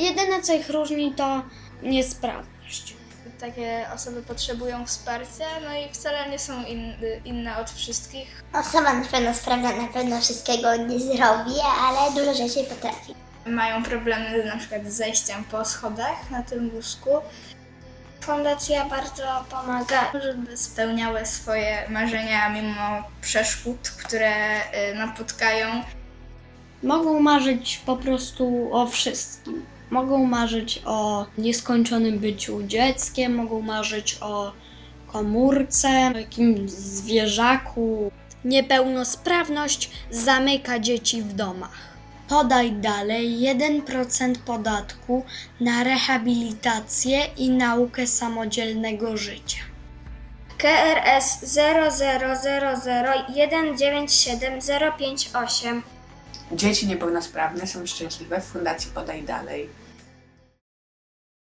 Jedyne co ich różni to niesprawność. Takie osoby potrzebują wsparcia, no i wcale nie są in, inne od wszystkich. Osoba niepełnosprawna na pewno wszystkiego nie zrobi, ale dużo rzeczy potrafi. Mają problemy na przykład z zejściem po schodach na tym wózku. Fundacja bardzo pomaga. żeby spełniały swoje marzenia mimo przeszkód, które y, napotkają. Mogą marzyć po prostu o wszystkim. Mogą marzyć o nieskończonym byciu dzieckiem, mogą marzyć o komórce, o jakimś zwierzaku. Niepełnosprawność zamyka dzieci w domach. Podaj dalej 1% podatku na rehabilitację i naukę samodzielnego życia. KRS 0000197058 Dzieci niepełnosprawne są szczęśliwe w Fundacji Podaj Dalej.